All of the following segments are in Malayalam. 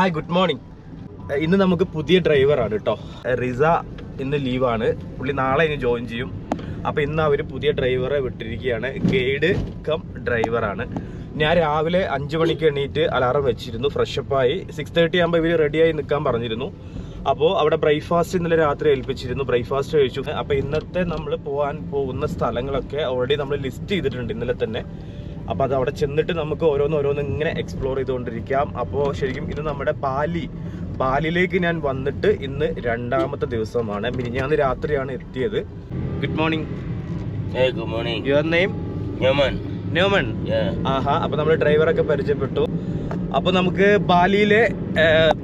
ഹായ് ഗുഡ് മോർണിംഗ് ഇന്ന് നമുക്ക് പുതിയ ഡ്രൈവറാണ് കേട്ടോ റിസ ഇന്ന് ലീവാണ് പുള്ളി നാളെ ഇനി ജോയിൻ ചെയ്യും. അപ്പോൾ ഇന്ന് അവർ പുതിയ ഡ്രൈവറെ വിട്ടിരിക്കുകയാണ്. ഗൈഡ് കം ഡ്രൈവറാണ് ഞാൻ രാവിലെ അഞ്ച് മണിക്ക് എണീറ്റ് അലാറം വെച്ചിരുന്നു. ഫ്രഷപ്പായി സിക്സ് തേർട്ടി ആകുമ്പോൾ ഇവർ റെഡിയായി നിൽക്കാൻ പറഞ്ഞിരുന്നു. അപ്പോൾ അവിടെ ബ്രേക്ക്ഫാസ്റ്റ് ഇന്നലെ രാത്രി ഏൽപ്പിച്ചിരുന്നു. ബ്രേക്ക്ഫാസ്റ്റ് കഴിച്ചു. അപ്പോൾ ഇന്നത്തെ നമ്മൾ പോകാൻ പോകുന്ന സ്ഥലങ്ങളൊക്കെ ഓൾറെഡി നമ്മൾ ലിസ്റ്റ് ചെയ്തിട്ടുണ്ട് ഇന്നലെ തന്നെ. അപ്പോൾ അത് അവിടെ ചെന്നിട്ട് നമുക്ക് ഓരോന്ന് ഓരോന്ന് ഇങ്ങനെ എക്സ്പ്ലോർ ചെയ്തുകൊണ്ടിരിക്കാം. അപ്പോൾ ശരിക്കും ഇത് നമ്മുടെ പാലി പാലിലേക്ക് ഞാൻ വന്നിട്ട് ഇന്ന് രണ്ടാമത്തെ ദിവസമാണ്. മിനിഞ്ഞാന്ന് രാത്രിയാണ് എത്തിയത്. Good morning good morning. Your name Yaman. Yeah. ആഹാ അപ്പൊ നമ്മൾ ഡ്രൈവറൊക്കെ പരിചയപ്പെട്ടു. അപ്പൊ നമുക്ക് ബാലിയിലെ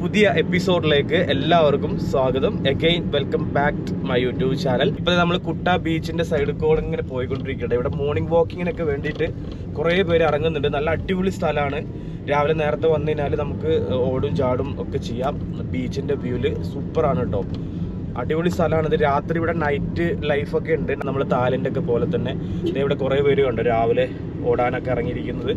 പുതിയ എപ്പിസോഡിലേക്ക് എല്ലാവർക്കും സ്വാഗതം. Again welcome back to my YouTube channel ഇപ്പൊ നമ്മൾ കുട്ട ബീച്ചിന്റെ സൈഡിൽ കൂടെ ഇങ്ങനെ പോയിക്കൊണ്ടിരിക്കട്ടെ ഇവിടെ മോർണിംഗ് വാക്കിങ്ങിനൊക്കെ വേണ്ടിയിട്ട് കുറേ പേര് ഇറങ്ങുന്നുണ്ട്. നല്ല അടിപൊളി സ്ഥലമാണ്. രാവിലെ നേരത്തെ വന്നു കഴിഞ്ഞാൽ നമുക്ക് ഓടും ചാടും ഒക്കെ ചെയ്യാം. ബീച്ചിന്റെ വ്യൂൽ സൂപ്പറാണ് കേട്ടോ അടിപൊളി സ്ഥലമാണ്. ഇത് രാത്രി ഇവിടെ നൈറ്റ് ലൈഫൊക്കെ ഉണ്ട്. നമ്മൾ താലിന്റെ ഒക്കെ പോലെ തന്നെ. ഇവിടെ കുറേ പേര് കണ്ട് രാവിലെ ഓടാനൊക്കെ ഇറങ്ങിയിരിക്കുന്നത്.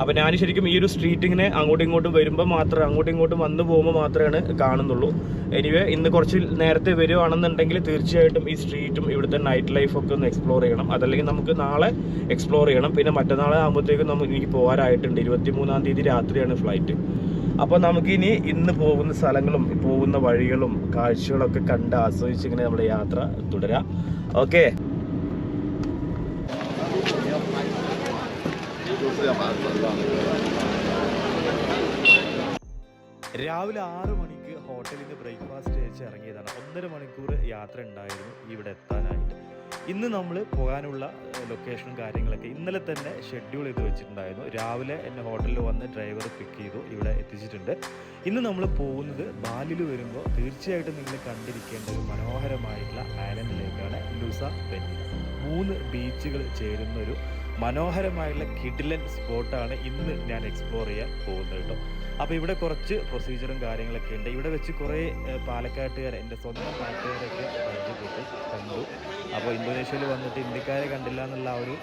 അപ്പോൾ ഞാൻ ശരിക്കും ഈ ഒരു സ്ട്രീറ്റ് ഇങ്ങനെ അങ്ങോട്ടും ഇങ്ങോട്ടും വരുമ്പോൾ മാത്രമേ അങ്ങോട്ടും ഇങ്ങോട്ടും വന്നു പോകുമ്പോൾ മാത്രമാണ് കാണുന്നുള്ളൂ. എനിവേ ഇന്ന് കുറച്ച് നേരത്തെ വരുവാണെന്നുണ്ടെങ്കിൽ തീർച്ചയായിട്ടും ഈ സ്ട്രീറ്റും ഇവിടുത്തെ നൈറ്റ് ലൈഫൊക്കെ ഒന്ന് എക്സ്പ്ലോർ ചെയ്യണം. അതല്ലെങ്കിൽ നമുക്ക് നാളെ എക്സ്പ്ലോർ ചെയ്യണം. പിന്നെ മറ്റന്നാളെ ആകുമ്പോഴത്തേക്കും നമുക്ക് എനിക്ക് പോകാനായിട്ടുണ്ട്. ഇരുപത്തി മൂന്നാം തീയതി രാത്രിയാണ് ഫ്ലൈറ്റ് അപ്പോൾ നമുക്കിനി ഇന്ന് പോകുന്ന സ്ഥലങ്ങളും പോകുന്ന വഴികളും കാഴ്ചകളൊക്കെ കണ്ട് ആസ്വദിച്ച് ഇങ്ങനെ നമ്മുടെ യാത്ര തുടരാം. ഓക്കെ. രാവിലെ ആറ് മണിക്ക് ഹോട്ടലിൽ നിന്ന് ബ്രേക്ക്ഫാസ്റ്റ് കഴിച്ച് ഇറങ്ങിയതാണ്. ഒന്നര മണിക്കൂർ യാത്ര ഉണ്ടായിരുന്നു. ഇവിടെ എത്താനായിട്ട്. ഇന്ന് നമ്മൾ പോകാനുള്ള ലൊക്കേഷനും കാര്യങ്ങളൊക്കെ ഇന്നലെ തന്നെ ഷെഡ്യൂൾ ചെയ്ത് വെച്ചിട്ടുണ്ടായിരുന്നു. രാവിലെ എന്നെ ഹോട്ടലിൽ വന്ന് ഡ്രൈവർ പിക്ക് ചെയ്തു ഇവിടെ എത്തിച്ചിട്ടുണ്ട്. ഇന്ന് നമ്മൾ പോകുന്നത് ബാലിൽ വരുമ്പോൾ തീർച്ചയായിട്ടും നിങ്ങൾ കണ്ടിരിക്കേണ്ട ഒരു മനോഹരമായിട്ടുള്ള ഐലൻഡിലേക്കാണ് ലുസ പെന്നി മൂന്ന് ബീച്ചുകൾ ചേരുന്ന ഒരു മനോഹരമായുള്ള കിഡിലൻ സ്പോട്ടാണ് ഇന്ന് ഞാൻ എക്സ്പ്ലോർ ചെയ്യാൻ പോകുന്നത് കേട്ടോ അപ്പോൾ ഇവിടെ കുറച്ച് പ്രൊസീജിയറും കാര്യങ്ങളൊക്കെ ഉണ്ട്. ഇവിടെ വെച്ച് കുറേ പാലക്കാട്ടുകാരെ എന്റെ സ്വന്തം നാട്ടുകാരൊക്കെ പരിചയപ്പെട്ടു കണ്ടു. അപ്പോൾ ഇന്തോനേഷ്യയിൽ വന്നിട്ട് ഇന്ത്യക്കാരെ കണ്ടില്ല എന്നുള്ള ഒരു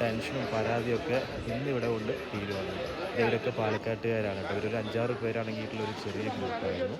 ടെൻഷനും പരാതിയൊക്കെ ഇന്നിവിടെ കൊണ്ട് തീരുമാനം ഇവരൊക്കെ പാലക്കാട്ടുകാരാണ് കേട്ടോ. ഇവരൊരു അഞ്ചാറ് പേരാണെങ്കിട്ടുള്ള ഒരു ചെറിയ ഗ്രൂപ്പായിരുന്നു.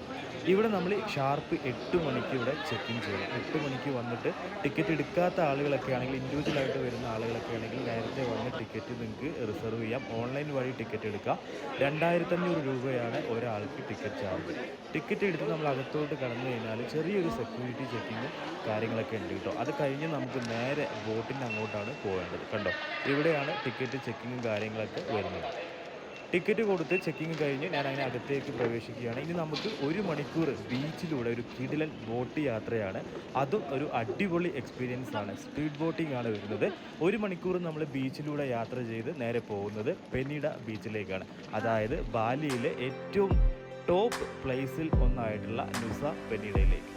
ഇവിടെ നമ്മൾ ഷാർപ്പ് എട്ട് മണിക്ക് ഇവിടെ ചെക്ക് ഇൻ ചെയ്യണം എട്ട് മണിക്ക് വന്നിട്ട് ടിക്കറ്റ് എടുക്കാത്ത ആളുകളൊക്കെ ആണെങ്കിൽ ഇൻഡിവിജ്വൽ ആയിട്ട് വരുന്ന ആളുകളൊക്കെ ആണെങ്കിൽ നേരത്തെ വന്ന് ടിക്കറ്റ് നിങ്ങൾക്ക് റിസർവ് ചെയ്യാം. ഓൺലൈൻ വഴി ടിക്കറ്റ് എടുക്കാം. രണ്ടായിരത്തഞ്ഞൂറ് രൂപയാണ് ഒരാൾക്ക് ടിക്കറ്റ് ചാർജ് ടിക്കറ്റ് എടുത്ത് നമ്മൾ അകത്തോട്ട് കടന്നു കഴിഞ്ഞാൽ ചെറിയൊരു സെക്യൂരിറ്റി ചെക്കിങ്ങും കാര്യങ്ങളൊക്കെ ഉണ്ട് കേട്ടോ. അത് കഴിഞ്ഞ് നമുക്ക് നേരെ ബോട്ടിന്റെ അങ്ങോട്ടാണ് പോകേണ്ടത്. കണ്ടോ? ഇവിടെയാണ് ടിക്കറ്റ് ചെക്കിങ്ങും കാര്യങ്ങളൊക്കെ വരുന്നത്. ടിക്കറ്റ് കൊടുത്ത് ചെക്കിങ് കഴിഞ്ഞ് ഞാൻ അതിന് അകത്തേക്ക് പ്രവേശിക്കുകയാണ്. ഇനി നമുക്ക് ഒരു മണിക്കൂർ ബീച്ചിലൂടെ ഒരു കിടിലൻ ബോട്ട് യാത്രയാണ്. അതും ഒരു അടിപൊളി എക്സ്പീരിയൻസ് ആണ്. സ്പീഡ് ബോട്ടിംഗ് ആണ് വരുന്നത്. ഒരു മണിക്കൂർ നമ്മൾ ബീച്ചിലൂടെ യാത്ര ചെയ്ത് നേരെ പോകുന്നത് പെനിഡ ബീച്ചിലേക്കാണ്. അതായത് ബാലിയിലെ ഏറ്റവും ടോപ്പ് പ്ലേസിൽ ഒന്നായിട്ടുള്ള നുസ പെനിഡയിലേക്ക്.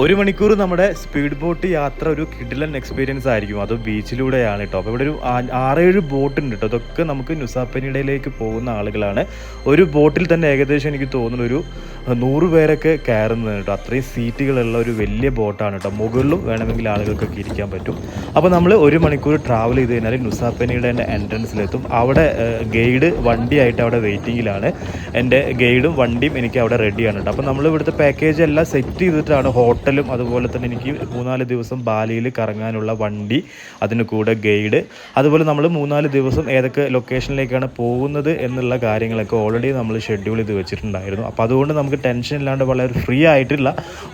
ഒരു മണിക്കൂർ നമ്മുടെ സ്പീഡ് ബോട്ട് യാത്ര ഒരു കിഡിലൻ എക്സ്പീരിയൻസ് ആയിരിക്കും. അത് ബീച്ചിലൂടെയാണ് കേട്ടോ അപ്പോൾ ഇവിടെ ഒരു ആറേഴ് ബോട്ട് ഉണ്ട് കേട്ടോ അതൊക്കെ നമുക്ക് നുസാപ്പനിടയിലേക്ക് പോകുന്ന ആളുകളാണ്. ഒരു ബോട്ടിൽ തന്നെ ഏകദേശം എനിക്ക് തോന്നുന്നു ഒരു നൂറ് പേരൊക്കെ കയറുന്നത് കേട്ടോ അത്രയും സീറ്റുകളുള്ള ഒരു വലിയ ബോട്ടാണ് കേട്ടോ മുകളിലും വേണമെങ്കിൽ ആളുകൾക്കൊക്കെ ഇരിക്കാൻ പറ്റും. അപ്പോൾ നമ്മൾ ഒരു മണിക്കൂർ ട്രാവൽ ചെയ്ത് കഴിഞ്ഞാൽ നുസാപ്പനിയുടെ തന്നെ എൻട്രൻസിലെത്തും അവിടെ ഗൈഡ് വണ്ടിയായിട്ട് അവിടെ വെയിറ്റിങ്ങിലാണ് എന്റെ ഗൈഡും വണ്ടിയും എനിക്ക് അവിടെ റെഡിയാണ് കേട്ടോ അപ്പോൾ നമ്മൾ ഇവിടുത്തെ പാക്കേജ് എല്ലാം സെറ്റ് ചെയ്തിട്ടാണ് ഹോട്ടലും അതുപോലെ തന്നെ എനിക്ക് മൂന്നാൽ ദിവസം ബാലിയിൽ കറങ്ങാനുള്ള വണ്ടി അതിന് കൂടെ ഗൈഡ്. അതുപോലെ നമ്മൾ മൂന്നാൽ ദിവസം ഏതൊക്കെ ലൊക്കേഷനിലേക്കാണ് പോകുന്നത് എന്നുള്ള കാര്യങ്ങളൊക്കെ ഓൾറെഡി നമ്മൾ ഷെഡ്യൂൾ ചെയ്ത് വെച്ചിട്ടുണ്ടായിരുന്നു. അപ്പോൾ അതുകൊണ്ട് നമുക്ക് ടെൻഷൻ ഇല്ലാണ്ട് വളരെ ഫ്രീ ആയിട്ടുള്ള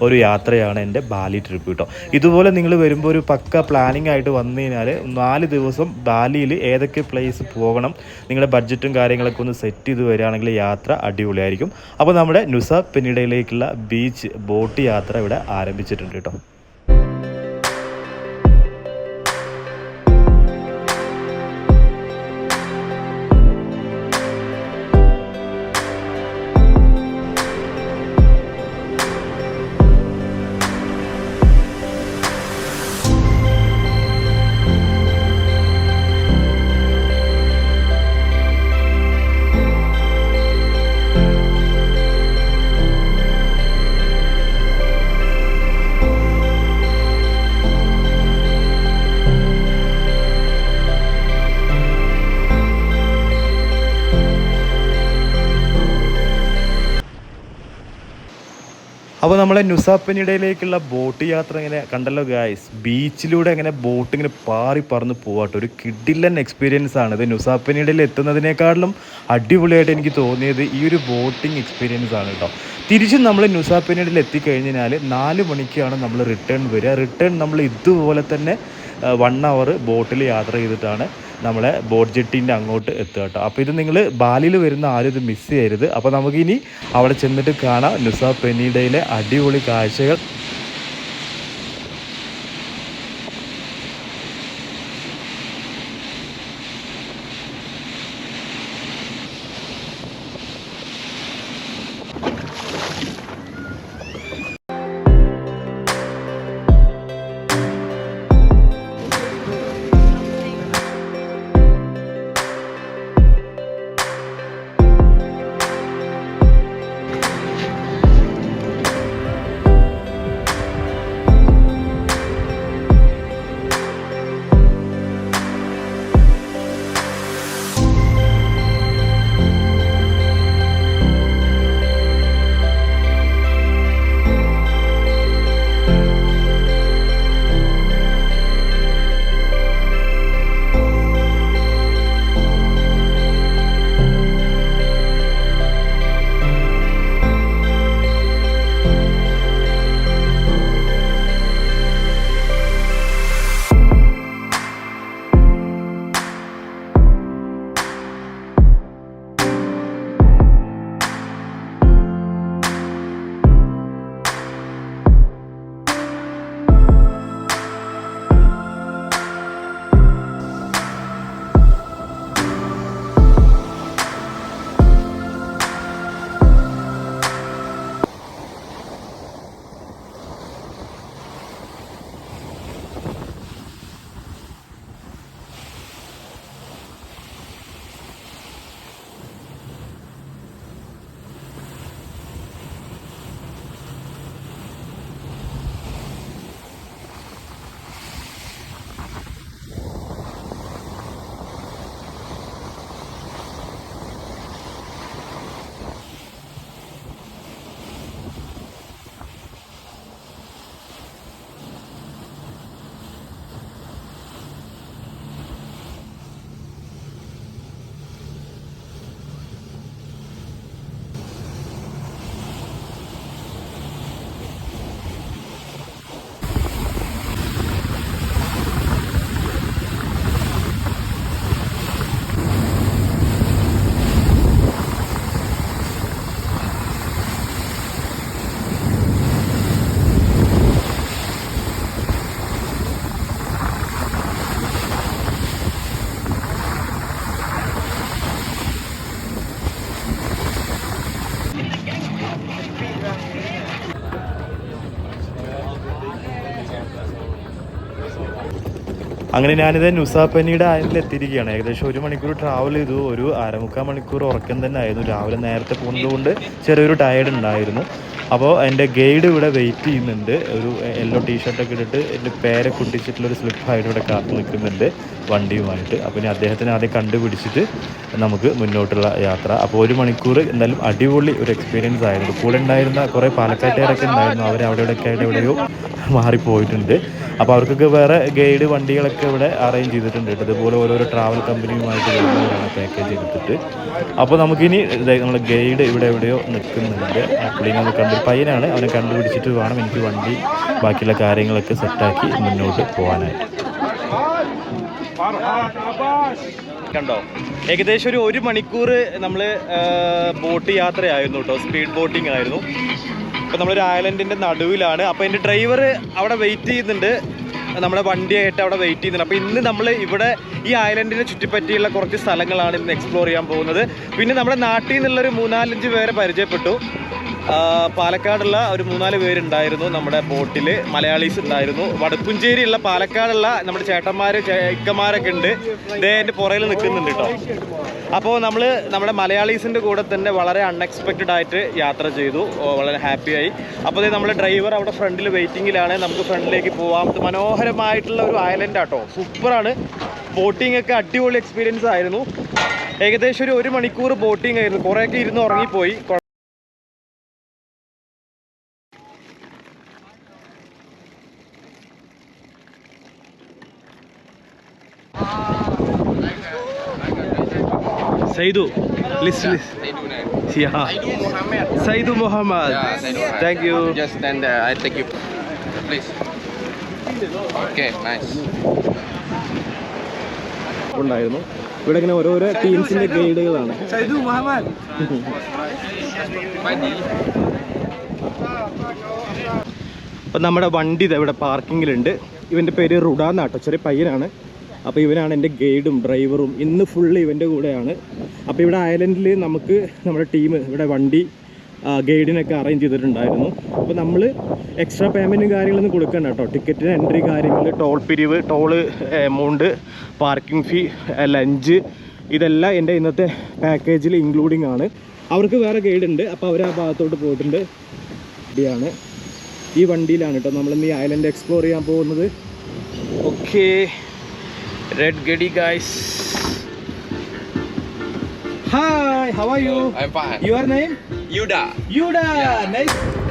ഒരു യാത്രയാണ് എന്റെ ബാലി ട്രിപ്പ് കേട്ടോ ഇതുപോലെ നിങ്ങൾ വരുമ്പോൾ ഒരു പക്ക പ്ലാനിങ് ആയിട്ട് വന്നു കഴിഞ്ഞാൽ നാല് ദിവസം ബാലിയിൽ ഏതൊക്കെ പ്ലേസ് പോകണം നിങ്ങളുടെ ബഡ്ജറ്റും കാര്യങ്ങളൊക്കെ ഒന്ന് സെറ്റ് ചെയ്ത് വരികയാണെങ്കിൽ യാത്ര അടിപൊളിയായിരിക്കും. അപ്പോൾ നമ്മുടെ നുസ പെനിഡയിലേക്കുള്ള ബീച്ച് ബോട്ട് യാത്ര ഇവിടെ ആരംഭിച്ചിട്ടുണ്ട് കേട്ടോ. അപ്പോൾ നമ്മളെ നുസാപ്പനിടയിലേക്കുള്ള ബോട്ട് യാത്ര ഇങ്ങനെ കണ്ടല്ലോ ഗായ്സ് ബീച്ചിലൂടെ ഇങ്ങനെ ബോട്ട് ഇങ്ങനെ പാറി പറന്ന് പോവാട്ടോ. ഒരു കിഡില്ലൻ എക്സ്പീരിയൻസ് ആണ് ഇത്. നുസാപ്പനിടയിൽ എത്തുന്നതിനേക്കാളും അടിപൊളിയായിട്ട് എനിക്ക് തോന്നിയത് ഈ ഒരു ബോട്ടിംഗ് എക്സ്പീരിയൻസ് ആണ് കേട്ടോ തിരിച്ചും നമ്മൾ നുസാപ്പനിടയിൽ എത്തിക്കഴിഞ്ഞാൽ നാല് മണിക്കാണ് നമ്മൾ റിട്ടേൺ വരിക. റിട്ടേൺ നമ്മൾ ഇതുപോലെ തന്നെ വൺ അവർ ബോട്ടിൽ യാത്ര ചെയ്തിട്ടാണ്. നമ്മളെ ബോട്ട് ജെട്ടിന്റെ അങ്ങോട്ട് എത്തുക കേട്ടോ. അപ്പോൾ ഇത് നിങ്ങൾ ബാലിയിൽ വരുന്ന ആരും ഇത് മിസ് ചെയ്യരുത്. അപ്പോൾ നമുക്കിനി അവിടെ ചെന്നിട്ട് കാണാം. നുസ പെനീഡയിലെ അടിപൊളി കാഴ്ചകൾ. അങ്ങനെ ഞാനിത് നുസാപ്പനിയുടെ ആയതിൽ എത്തിയിരിക്കുകയാണ് ഏകദേശം ഒരു മണിക്കൂർ ട്രാവൽ ചെയ്തു. ഒരു അരമുക്കാൽ മണിക്കൂർ ഉറക്കം തന്നെ ആയിരുന്നു. രാവിലെ നേരത്തെ പോകുന്നതുകൊണ്ട് ചെറിയൊരു ടയേർഡ് ഉണ്ടായിരുന്നു. അപ്പോൾ എന്റെ ഗൈഡ് ഇവിടെ വെയിറ്റ് ചെയ്യുന്നുണ്ട്. ഒരു യെല്ലോ ടീഷർട്ടൊക്കെ ഇട്ടിട്ട് എന്റെ പേരെ കുട്ടിച്ചിട്ടുള്ളൊരു സ്ലിപ്പായിട്ട് ഇവിടെ കാത്തു നിൽക്കുന്നുണ്ട് വണ്ടിയുമായിട്ട്. അപ്പോൾ ഇനി അദ്ദേഹത്തിനെ ആദ്യം കണ്ടുപിടിച്ചിട്ട് നമുക്ക് മുന്നോട്ടുള്ള യാത്ര. അപ്പോൾ ഒരു മണിക്കൂർ എന്തായാലും അടിപൊളി ഒരു എക്സ്പീരിയൻസ് ആയിരുന്നു. കൂടെ ഉണ്ടായിരുന്ന കുറേ പാലക്കാട്ടുകാരൊക്കെ ഉണ്ടായിരുന്നു. അവർ അവിടെ ഇവിടെയൊക്കെ എവിടെയോ മാറിപ്പോയിട്ടുണ്ട്. അപ്പോൾ അവർക്കൊക്കെ വേറെ ഗൈഡ് വണ്ടികളൊക്കെ ഇവിടെ അറേഞ്ച് ചെയ്തിട്ടുണ്ട് ഇതുപോലെ ഓരോരോ ട്രാവൽ കമ്പനിയുമായിട്ട് പാക്കേജ് എടുത്തിട്ട്. അപ്പോൾ നമുക്കിനി നമ്മുടെ ഗൈഡ് ഇവിടെ എവിടെയോ നിൽക്കുന്നുണ്ട്. പുള്ളി നമ്മൾ കണ്ടു പയ്യനാണ്. അവനെ കണ്ടുപിടിച്ചിട്ട് വേണം എനിക്ക് വണ്ടി ബാക്കിയുള്ള കാര്യങ്ങളൊക്കെ സെറ്റാക്കി മുന്നോട്ട് പോകാനായിട്ട്. കണ്ടോ? ഏകദേശം ഒരു ഒരു മണിക്കൂർ നമ്മൾ ബോട്ട് യാത്രയായിരുന്നു കേട്ടോ. സ്പീഡ് ബോട്ടിംഗ് ആയിരുന്നു. ഇപ്പം നമ്മളൊരു ഐലൻഡിന്റെ നടുവിലാണ്. അപ്പോൾ എന്റെ ഡ്രൈവർ അവിടെ വെയിറ്റ് ചെയ്യുന്നുണ്ട്. നമ്മുടെ വണ്ടിയായിട്ട് അവിടെ വെയിറ്റ് ചെയ്യുന്നുണ്ട്. അപ്പോൾ ഇന്ന് നമ്മൾ ഇവിടെ ഈ ഐലൻഡിനെ ചുറ്റിപ്പറ്റിയുള്ള കുറച്ച് സ്ഥലങ്ങളാണ് ഇന്ന് എക്സ്പ്ലോർ ചെയ്യാൻ പോകുന്നത്. പിന്നെ നമ്മുടെ നാട്ടിൽ നിന്നുള്ളൊരു മൂന്നാലഞ്ച് പേരെ പരിചയപ്പെട്ടു. പാലക്കാടുള്ള ഒരു മൂന്നാൽ പേരുണ്ടായിരുന്നു നമ്മുടെ ബോട്ടിൽ മലയാളീസ് ഉണ്ടായിരുന്നു. വടക്കുംചേരിയുള്ള പാലക്കാടുള്ള നമ്മുടെ ചേട്ടന്മാർ ഇക്കന്മാരൊക്കെ ഉണ്ട്. ഇതേ എന്റെ പുറയിൽ നിൽക്കുന്നുണ്ട് കേട്ടോ അപ്പോൾ നമ്മൾ നമ്മുടെ മലയാളീസിന്റെ കൂടെ തന്നെ വളരെ അൺഎക്സ്പെക്റ്റഡ് ആയിട്ട് യാത്ര ചെയ്തു. വളരെ ഹാപ്പിയായി അപ്പോൾ നമ്മുടെ ഡ്രൈവർ അവിടെ ഫ്രണ്ടിൽ വെയിറ്റിങ്ങിലാണ് നമുക്ക് ഫ്രണ്ടിലേക്ക് പോവാം. മനോഹരമായിട്ടുള്ള ഒരു ഐലൻഡ് ആട്ടോ സൂപ്പറാണ് ബോട്ടിംഗ് ഒക്കെ അടിപൊളി എക്സ്പീരിയൻസ് ആയിരുന്നു. ഏകദേശം ഒരു ഒരു മണിക്കൂർ ബോട്ടിംഗ് ആയിരുന്നു. കുറേയൊക്കെ ഇരുന്ന് ഉറങ്ങിപ്പോയി. Saidu. List, list. Saidu there. Yeah. Saidu Muhammad. Saidu Muhammad. Yeah, Saidu Muhammad. Thank you. Just stand there. I take you. Please. Okay, nice. ഉണ്ടായിരുന്നു ഇവിടെ ഇങ്ങനെ ഓരോരോ ടീംസിന്റെ ഗൈഡുകളാണ് അപ്പം നമ്മുടെ വണ്ടി ദാ ഇവിടെ പാർക്കിങ്ങിലുണ്ട് ഇവന്റെ പേര് റുഡാന്നാട്ടോ ചെറിയ പയ്യനാണ് അപ്പോൾ ഇവനാണ് എന്റെ ഗൈഡും ഡ്രൈവറും ഇന്ന് ഫുൾ ഇവന്റെ കൂടെയാണ്. അപ്പോൾ ഇവിടെ ഐലൻഡിൽ നമുക്ക് നമ്മുടെ ടീം ഇവിടെ വണ്ടി ഗൈഡിനൊക്കെ അറേഞ്ച് ചെയ്തിട്ടുണ്ടായിരുന്നു. അപ്പോൾ നമ്മൾ എക്സ്ട്രാ പേയ്മെന്റും കാര്യങ്ങളൊന്നും കൊടുക്കണ്ട കേട്ടോ. ടിക്കറ്റിന് എൻട്രി കാര്യങ്ങൾ ടോൾ പിരിവ് toll amount parking fee lunch ഇതെല്ലാം എന്റെ ഇന്നത്തെ പാക്കേജിൽ ഇൻക്ലൂഡിങ് ആണ്. അവർക്ക് വേറെ ഗൈഡ് ഉണ്ട് അപ്പോൾ അവർ ആ ഭാഗത്തോട്ട് പോയിട്ടുണ്ട്. വണ്ടിയാണ് ഈ വണ്ടിയിലാണ് കേട്ടോ. നമ്മളിന്ന് ഈ ഐലൻഡ് എക്സ്പ്ലോർ ചെയ്യാൻ പോകുന്നത്. Okay Red Giddy guys. Hi, how are you? I'm fine. Your name? Yuda. Yuda, yeah. nice.